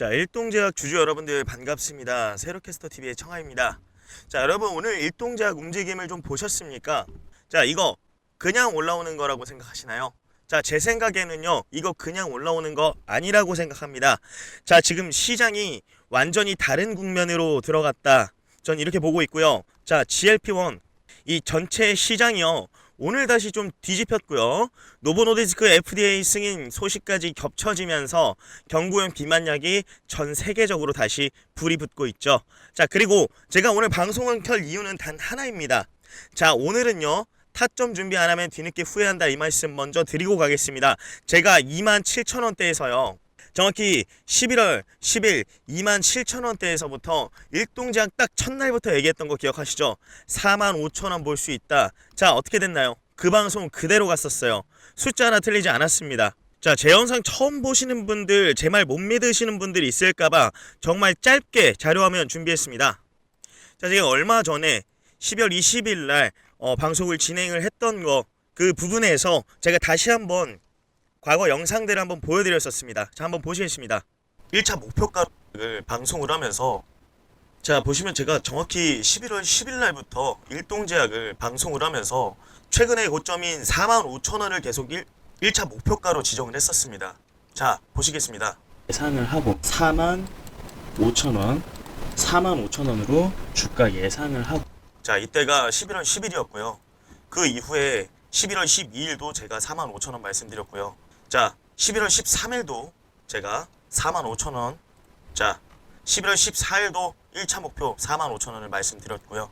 자, 일동제약 주주 여러분들 반갑습니다. 세로캐스터 TV의 청아입니다. 자, 여러분 오늘 일동제약 움직임을 좀 보셨습니까? 자, 이거 그냥 올라오는 거라고 생각하시나요? 자, 제 생각에는요, 이거 그냥 올라오는 거 아니라고 생각합니다. 자, 지금 시장이 완전히 다른 국면으로 들어갔다. 전 이렇게 보고 있고요. 자, GLP-1 이 전체 시장이요. 오늘 다시 좀 뒤집혔고요. 노보노디스크 FDA 승인 소식까지 겹쳐지면서 경구용 비만약이 전 세계적으로 다시 불이 붙고 있죠. 자, 그리고 제가 오늘 방송을 켤 이유는 단 하나입니다. 자, 오늘은요. 타점 준비 안 하면 뒤늦게 후회한다 이 말씀 먼저 드리고 가겠습니다. 제가 27,000원대에서요. 정확히 11월 10일 27,000원대에서부터 일동제약 딱 첫날부터 얘기했던 거 기억하시죠? 45,000원 볼 수 있다. 자, 어떻게 됐나요? 그 방송 그대로 갔었어요. 숫자 하나 틀리지 않았습니다. 자, 제 영상 처음 보시는 분들, 제 말 못 믿으시는 분들이 있을까봐 정말 짧게 자료화면 준비했습니다. 자, 제가 얼마 전에 12월 20일 날 어, 방송을 진행을 했던 거 그 부분에서 제가 다시 한번 과거 영상들을 한번 보여드렸었습니다. 자, 한번 보시겠습니다. 1차 목표가를 방송을 하면서 자, 보시면 제가 정확히 11월 10일 날부터 일동제약을 방송을 하면서 최근의 고점인 45,000원을 계속 1, 1차 목표가로 지정을 했었습니다. 자, 보시겠습니다. 예상을 하고 4만 5천 원, 4만 5천 원으로 주가 예상을 하고 자, 이때가 11월 10일이었고요. 그 이후에 11월 12일도 제가 4만 5천 원 말씀드렸고요. 자, 11월 13일도 제가 4만 5천 원. 자, 11월 14일도 1차 목표 4만 5천 원을 말씀드렸고요.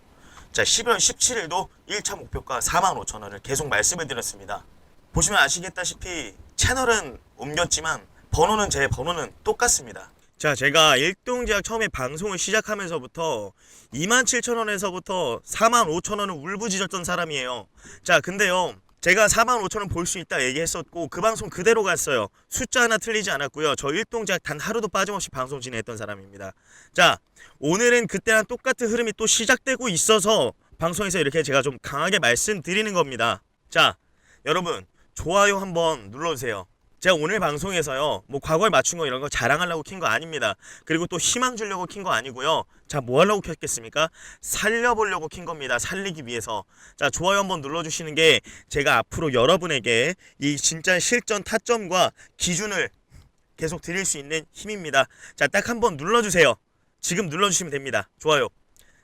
자, 11월 17일도 1차 목표가 4만 5천 원을 계속 말씀을 드렸습니다. 보시면 아시겠다시피 채널은 옮겼지만 번호는 제 번호는 똑같습니다. 자, 제가 일동제약 처음에 방송을 시작하면서부터 27,000원에서부터 45,000원을 울부짖었던 사람이에요. 자, 근데요. 제가 45,000원 볼 수 있다 얘기했었고 그 방송 그대로 갔어요. 숫자 하나 틀리지 않았고요. 저 일동제약 단 하루도 빠짐없이 방송 진행했던 사람입니다. 자, 오늘은 그때랑 똑같은 흐름이 또 시작되고 있어서 방송에서 이렇게 제가 좀 강하게 말씀드리는 겁니다. 자, 여러분 좋아요 한번 눌러주세요. 제가 오늘 방송에서요, 뭐 과거에 맞춘 거 이런 거 자랑하려고 킨 거 아닙니다. 그리고 또 희망 주려고 킨 거 아니고요. 자, 뭐 하려고 켰겠습니까? 살려보려고 킨 겁니다. 살리기 위해서. 자, 좋아요 한번 눌러주시는 게 제가 앞으로 여러분에게 이 진짜 실전 타점과 기준을 계속 드릴 수 있는 힘입니다. 자, 딱 한번 눌러주세요. 지금 눌러주시면 됩니다. 좋아요.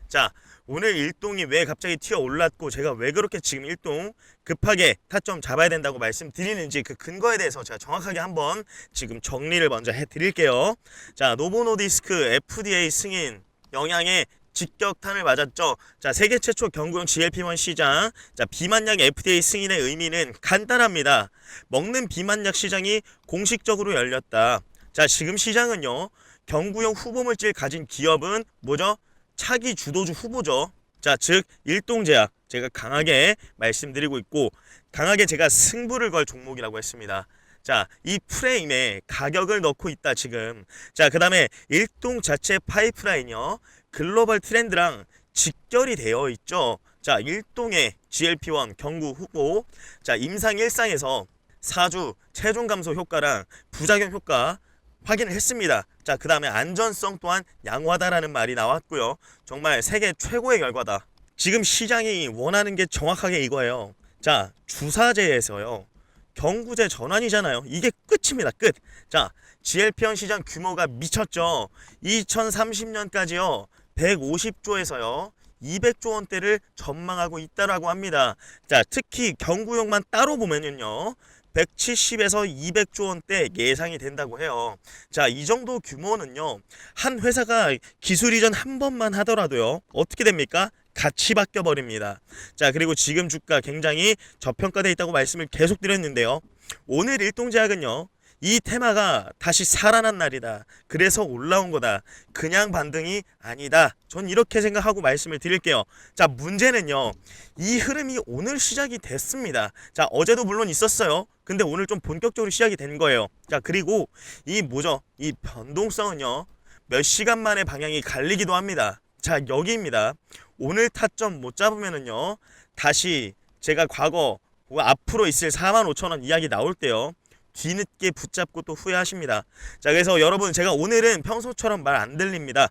자, 오늘 일동이 왜 갑자기 튀어 올랐고 제가 왜 그렇게 지금 일동 급하게 타점 잡아야 된다고 말씀드리는지 그 근거에 대해서 제가 정확하게 한번 지금 정리를 먼저 해 드릴게요. 자, 노보노디스크 FDA 승인 영향에 직격탄을 맞았죠. 자, 세계 최초 경구용 GLP-1 시장. 자, 비만약 FDA 승인의 의미는 간단합니다. 먹는 비만약 시장이 공식적으로 열렸다. 자, 지금 시장은요. 경구용 후보물질 가진 기업은 뭐죠? 차기 주도주 후보죠. 자, 즉 일동제약 제가 강하게 말씀드리고 있고 강하게 제가 승부를 걸 종목이라고 했습니다. 자, 이 프레임에 가격을 넣고 있다 지금. 자, 그다음에 일동 자체 파이프라인이요. 글로벌 트렌드랑 직결이 되어 있죠. 자, 일동의 GLP-1 경구 후보. 자, 임상 일상에서 4주 체중 감소 효과랑 부작용 효과 확인을 했습니다. 자, 그 다음에 안전성 또한 양호하다라는 말이 나왔고요. 정말 세계 최고의 결과다. 지금 시장이 원하는 게 정확하게 이거예요. 자, 주사제에서요. 경구제 전환이잖아요. 이게 끝입니다. 끝. 자, GLP-1 시장 규모가 미쳤죠. 2030년까지요. 150조에서요. 200조 원대를 전망하고 있다라고 합니다. 자, 특히 경구용만 따로 보면은요. 170에서 200조 원대 예상이 된다고 해요. 자, 이 정도 규모는요. 한 회사가 기술 이전 한 번만 하더라도요. 어떻게 됩니까? 같이 바뀌어 버립니다. 자, 그리고 지금 주가 굉장히 저평가돼 있다고 말씀을 계속 드렸는데요. 오늘 일동제약은요. 이 테마가 다시 살아난 날이다. 그래서 올라온 거다. 그냥 반등이 아니다. 전 이렇게 생각하고 말씀을 드릴게요. 자, 문제는요. 이 흐름이 오늘 시작이 됐습니다. 자, 어제도 물론 있었어요. 근데 오늘 좀 본격적으로 시작이 된 거예요. 자, 그리고 이 뭐죠? 이 변동성은요. 몇 시간 만에 방향이 갈리기도 합니다. 자, 여기입니다. 오늘 타점 못 잡으면은요. 다시 제가 과거 뭐 앞으로 있을 4만 5천 원 이야기 나올 때요. 뒤늦게 붙잡고 또 후회하십니다. 자, 그래서 여러분 제가 오늘은 평소처럼 말 안 들립니다.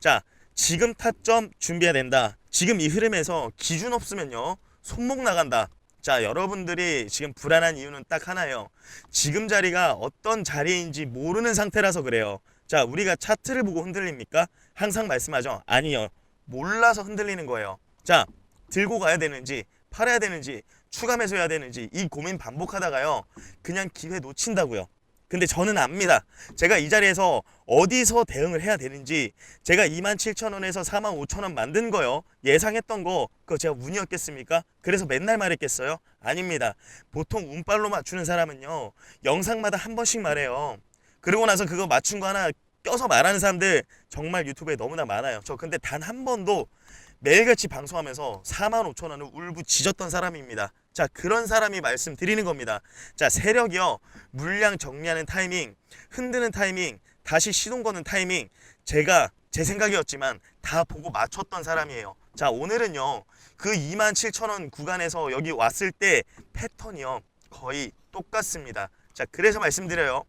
자, 지금 타점 준비해야 된다. 지금 이 흐름에서 기준 없으면요. 손목 나간다. 자, 여러분들이 지금 불안한 이유는 딱 하나예요. 지금 자리가 어떤 자리인지 모르는 상태라서 그래요. 자, 우리가 차트를 보고 흔들립니까? 항상 말씀하죠. 아니요. 몰라서 흔들리는 거예요. 자, 들고 가야 되는지, 팔아야 되는지, 추가 매수해야 되는지 이 고민 반복하다가요. 그냥 기회 놓친다고요. 근데 저는 압니다. 제가 이 자리에서 어디서 대응을 해야 되는지 제가 27,000원에서 45,000원 만든 거요. 예상했던 거 그거 제가 운이었겠습니까? 그래서 맨날 말했겠어요? 아닙니다. 보통 운빨로 맞추는 사람은요. 영상마다 한 번씩 말해요. 그러고 나서 그거 맞춘 거 하나 껴서 말하는 사람들 정말 유튜브에 너무나 많아요. 저 근데 단 한 번도 매일같이 방송하면서 4만 5천 원을 울부 지졌던 사람입니다. 자 그런 사람이 말씀드리는 겁니다. 자 세력이요 물량 정리하는 타이밍, 흔드는 타이밍, 다시 시동 거는 타이밍 제가 제 생각이었지만 다 보고 맞췄던 사람이에요. 자 오늘은요 그 2만 7천 원 구간에서 여기 왔을 때 패턴이요 거의 똑같습니다. 자 그래서 말씀드려요.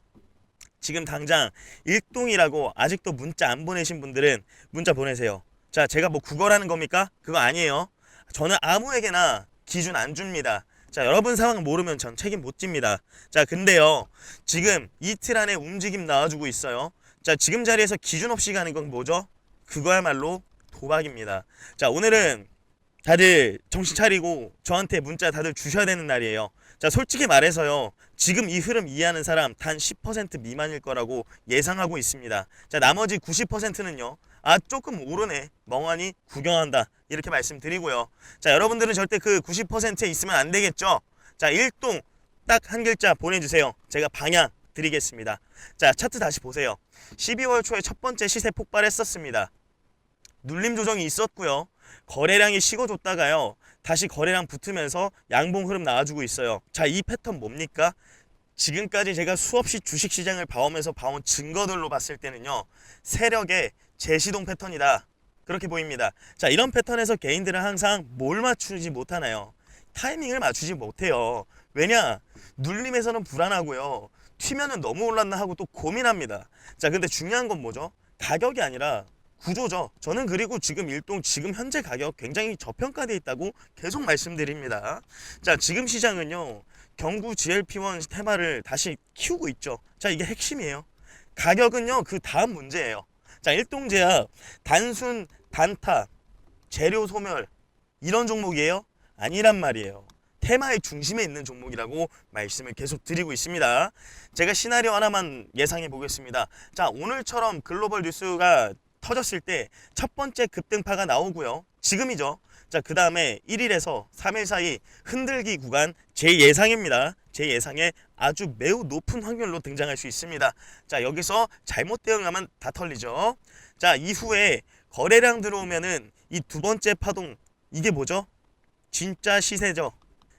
지금 당장 일동이라고 아직도 문자 안 보내신 분들은 문자 보내세요. 자, 제가 뭐 구걸하는 겁니까? 그거 아니에요. 저는 아무에게나 기준 안 줍니다. 자, 여러분 상황 모르면 전 책임 못 집니다. 자, 근데요. 지금 이틀 안에 움직임 나와주고 있어요. 자, 지금 자리에서 기준 없이 가는 건 뭐죠? 그거야말로 도박입니다. 자, 오늘은 다들 정신 차리고 저한테 문자 다들 주셔야 되는 날이에요. 자, 솔직히 말해서요. 지금 이 흐름 이해하는 사람 단 10% 미만일 거라고 예상하고 있습니다. 자, 나머지 90%는요. 아, 조금 오르네. 멍하니 구경한다. 이렇게 말씀드리고요. 자, 여러분들은 절대 그 90%에 있으면 안 되겠죠? 자, 일동 딱 한 글자 보내주세요. 제가 방향 드리겠습니다. 자, 차트 다시 보세요. 12월 초에 첫 번째 시세 폭발했었습니다. 눌림 조정이 있었고요. 거래량이 식어줬다가요. 다시 거래량 붙으면서 양봉 흐름 나와주고 있어요. 자, 이 패턴 뭡니까? 지금까지 제가 수없이 주식시장을 봐오면서 봐온 증거들로 봤을 때는요. 세력의 재시동 패턴이다. 그렇게 보입니다. 자, 이런 패턴에서 개인들은 항상 뭘 맞추지 못하나요? 타이밍을 맞추지 못해요. 왜냐? 눌림에서는 불안하고요. 튀면은 너무 올랐나 하고 또 고민합니다. 자, 근데 중요한 건 뭐죠? 가격이 아니라 구조죠. 저는 그리고 지금 일동 지금 현재 가격 굉장히 저평가되어 있다고 계속 말씀드립니다. 자, 지금 시장은요. 경구 GLP-1 테마를 다시 키우고 있죠. 자, 이게 핵심이에요. 가격은요. 그 다음 문제예요. 자, 일동제약 단순 단타, 재료 소멸 이런 종목이에요? 아니란 말이에요. 테마의 중심에 있는 종목이라고 말씀을 계속 드리고 있습니다. 제가 시나리오 하나만 예상해 보겠습니다. 자, 오늘처럼 글로벌 뉴스가 터졌을 때 첫 번째 급등파가 나오고요. 지금이죠. 자, 그 다음에 1일에서 3일 사이 흔들기 구간 제 예상입니다. 제 예상에 아주 매우 높은 확률로 등장할 수 있습니다. 자, 여기서 잘못 대응하면 다 털리죠. 자, 이후에 거래량 들어오면은 이 두 번째 파동 이게 뭐죠? 진짜 시세죠.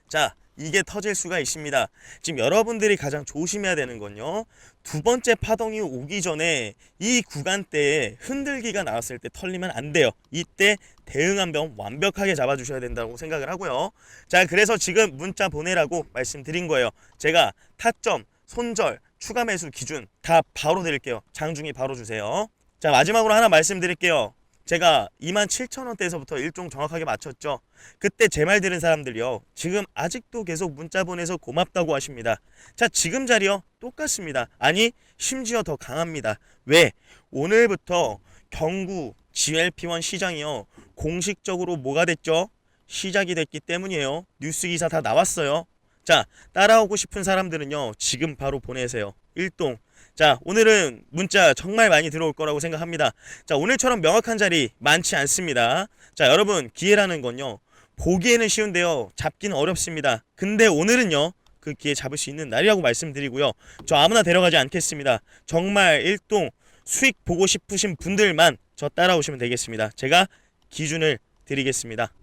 자, 이게 터질 수가 있습니다. 지금 여러분들이 가장 조심해야 되는 건요. 두 번째 파동이 오기 전에 이 구간대에 흔들기가 나왔을 때 털리면 안 돼요. 이때 대응한 병 완벽하게 잡아주셔야 된다고 생각을 하고요. 자, 그래서 지금 문자 보내라고 말씀드린 거예요. 제가 타점, 손절, 추가 매수 기준 다 바로 드릴게요. 장중에 바로 주세요. 자, 마지막으로 하나 말씀드릴게요. 제가 27,000원대에서부터 일종 정확하게 맞췄죠. 그때 제 말 들은 사람들이요. 지금 아직도 계속 문자 보내서 고맙다고 하십니다. 자, 지금 자리요. 똑같습니다. 아니, 심지어 더 강합니다. 왜? 오늘부터 경구 GLP-1 시장이요. 공식적으로 뭐가 됐죠? 시작이 됐기 때문이에요. 뉴스 기사 다 나왔어요. 자, 따라오고 싶은 사람들은요. 지금 바로 보내세요. 일동 자, 오늘은 문자 정말 많이 들어올 거라고 생각합니다. 자, 오늘처럼 명확한 자리 많지 않습니다. 자, 여러분, 기회라는 건요. 보기에는 쉬운데요. 잡기는 어렵습니다. 근데 오늘은요. 그 기회 잡을 수 있는 날이라고 말씀드리고요. 저 아무나 데려가지 않겠습니다. 정말 일동 수익 보고 싶으신 분들만 저 따라오시면 되겠습니다. 제가 기준을 드리겠습니다.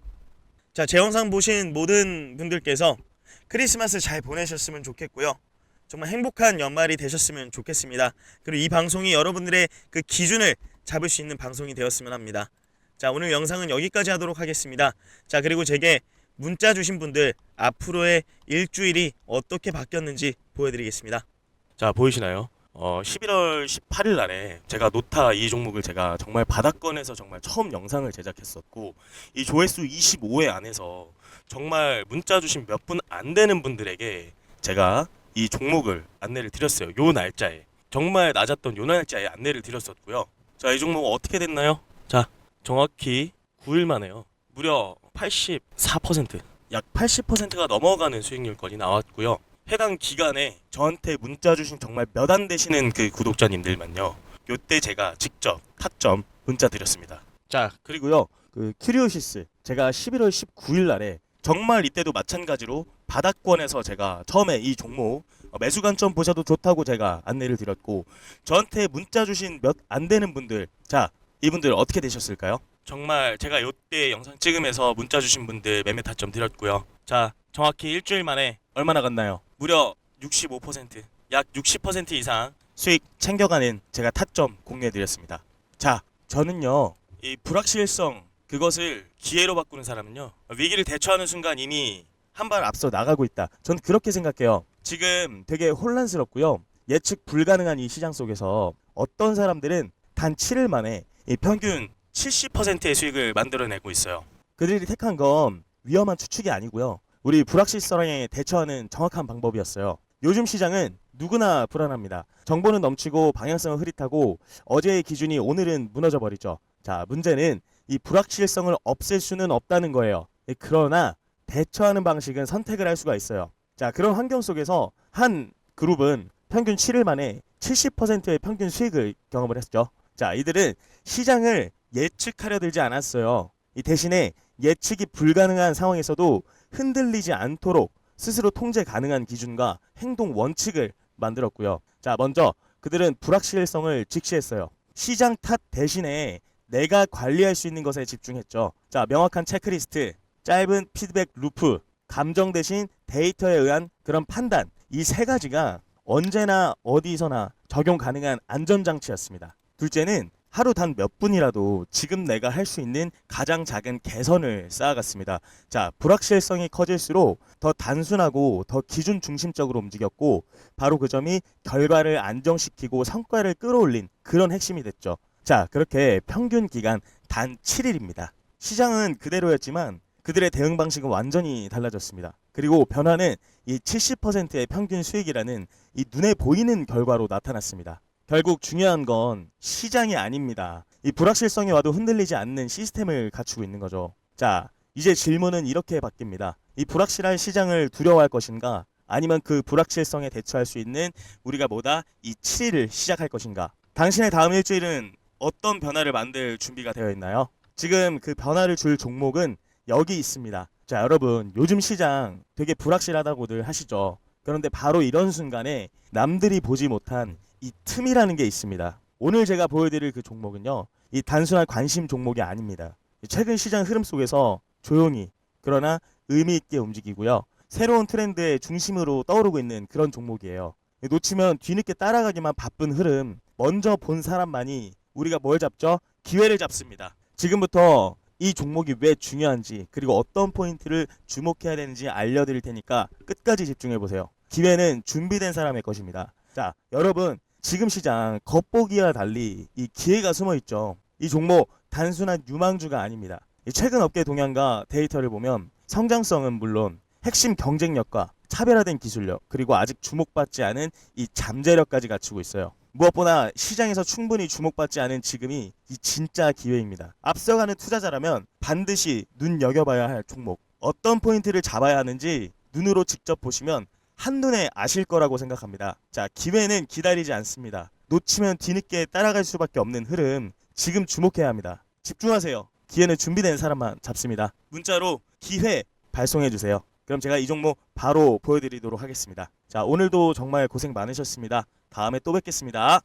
자, 제 영상 보신 모든 분들께서 크리스마스 잘 보내셨으면 좋겠고요. 정말 행복한 연말이 되셨으면 좋겠습니다. 그리고 이 방송이 여러분들의 그 기준을 잡을 수 있는 방송이 되었으면 합니다. 자, 오늘 영상은 여기까지 하도록 하겠습니다. 자, 그리고 제게 문자 주신 분들 앞으로의 일주일이 어떻게 바뀌었는지 보여드리겠습니다. 자 보이시나요? 어 11월 18일 날에 제가 노타 이 종목을 제가 정말 바닥권에서 정말 처음 영상을 제작했었고 이 조회수 25회 안에서 정말 문자 주신 몇 분 안 되는 분들에게 제가 이 종목을 안내를 드렸어요. 요 날짜에 정말 낮았던 요 날짜에 안내를 드렸었고요. 자 이 종목 어떻게 됐나요? 자 정확히 9일 만에요. 무려 84%약 80%가 넘어가는 수익률권이 나왔고요. 해당 기간에 저한테 문자 주신 정말 몇 안 되시는 그 구독자님들만요. 요때 제가 직접 타점 문자 드렸습니다. 자, 그리고요. 그 큐리오시스 제가 11월 19일 날에 정말 이때도 마찬가지로 바닥권에서 제가 처음에 이 종목 어, 매수 관점 보셔도 좋다고 제가 안내를 드렸고 저한테 문자 주신 몇 안 되는 분들 자, 이분들 어떻게 되셨을까요? 정말 제가 요때 영상 찍으면서 문자 주신 분들 매매 타점 드렸고요. 자, 정확히 일주일 만에 얼마 나 갔나요? 무려 65%, 약 60% 이상 수익 챙겨가는 제가 타점 공유해 드렸습니다. 자, 저는요. 이 불확실성 그것을 기회로 바꾸는 사람은요. 위기를 대처하는 순간 이미 한 발 앞서 나가고 있다. 전 그렇게 생각해요. 지금 되게 혼란스럽고요. 예측 불가능한 이 시장 속에서 어떤 사람들은 단 7일 만에 이 평균 70%의 수익을 만들어내고 있어요. 그들이 택한 건 위험한 추측이 아니고요. 우리 불확실성에 대처하는 정확한 방법이었어요. 요즘 시장은 누구나 불안합니다. 정보는 넘치고 방향성은 흐릿하고 어제의 기준이 오늘은 무너져 버리죠. 자, 문제는 이 불확실성을 없앨 수는 없다는 거예요. 예, 그러나 대처하는 방식은 선택을 할 수가 있어요. 자, 그런 환경 속에서 한 그룹은 평균 7일 만에 70%의 평균 수익을 경험을 했죠. 자, 이들은 시장을 예측하려 들지 않았어요. 이 대신에 예측이 불가능한 상황에서도 흔들리지 않도록 스스로 통제 가능한 기준과 행동 원칙을 만들었고요. 자, 먼저 그들은 불확실성을 직시했어요. 시장 탓 대신에 내가 관리할 수 있는 것에 집중했죠. 자, 명확한 체크리스트, 짧은 피드백 루프, 감정 대신 데이터에 의한 그런 판단. 이 세 가지가 언제나 어디서나 적용 가능한 안전장치였습니다. 둘째는 하루 단 몇 분이라도 지금 내가 할 수 있는 가장 작은 개선을 쌓아갔습니다. 자, 불확실성이 커질수록 더 단순하고 더 기준 중심적으로 움직였고 바로 그 점이 결과를 안정시키고 성과를 끌어올린 그런 핵심이 됐죠. 자, 그렇게 평균 기간 단 7일입니다. 시장은 그대로였지만 그들의 대응 방식은 완전히 달라졌습니다. 그리고 변화는 이 70%의 평균 수익이라는 이 눈에 보이는 결과로 나타났습니다. 결국 중요한 건 시장이 아닙니다. 이 불확실성이 와도 흔들리지 않는 시스템을 갖추고 있는 거죠. 자, 이제 질문은 이렇게 바뀝니다. 이 불확실한 시장을 두려워할 것인가? 아니면 그 불확실성에 대처할 수 있는 우리가 뭐다? 이 7일을 시작할 것인가? 당신의 다음 일주일은 어떤 변화를 만들 준비가 되어 있나요? 지금 그 변화를 줄 종목은 여기 있습니다. 자, 여러분, 요즘 시장 되게 불확실하다고들 하시죠. 그런데 바로 이런 순간에 남들이 보지 못한 이 틈이라는 게 있습니다. 오늘 제가 보여드릴 그 종목은요, 이 단순한 관심 종목이 아닙니다. 최근 시장 흐름 속에서 조용히 그러나 의미 있게 움직이고요. 새로운 트렌드의 중심으로 떠오르고 있는 그런 종목이에요. 놓치면 뒤늦게 따라가기만 바쁜 흐름, 먼저 본 사람만이 우리가 뭘 잡죠? 기회를 잡습니다. 지금부터 이 종목이 왜 중요한지 그리고 어떤 포인트를 주목해야 되는지 알려드릴 테니까 끝까지 집중해 보세요. 기회는 준비된 사람의 것입니다. 자, 여러분 지금 시장 겉보기와 달리 이 기회가 숨어 있죠. 이 종목 단순한 유망주가 아닙니다. 이 최근 업계 동향과 데이터를 보면 성장성은 물론 핵심 경쟁력과 차별화된 기술력 그리고 아직 주목받지 않은 이 잠재력까지 갖추고 있어요. 무엇보다 시장에서 충분히 주목받지 않은 지금이 이 진짜 기회입니다. 앞서가는 투자자라면 반드시 눈여겨봐야 할 종목 어떤 포인트를 잡아야 하는지 눈으로 직접 보시면 한눈에 아실 거라고 생각합니다. 자, 기회는 기다리지 않습니다. 놓치면 뒤늦게 따라갈 수밖에 없는 흐름 지금 주목해야 합니다. 집중하세요. 기회는 준비된 사람만 잡습니다. 문자로 기회 발송해 주세요. 그럼 제가 이 종목 바로 보여드리도록 하겠습니다. 자, 오늘도 정말 고생 많으셨습니다. 다음에 또 뵙겠습니다.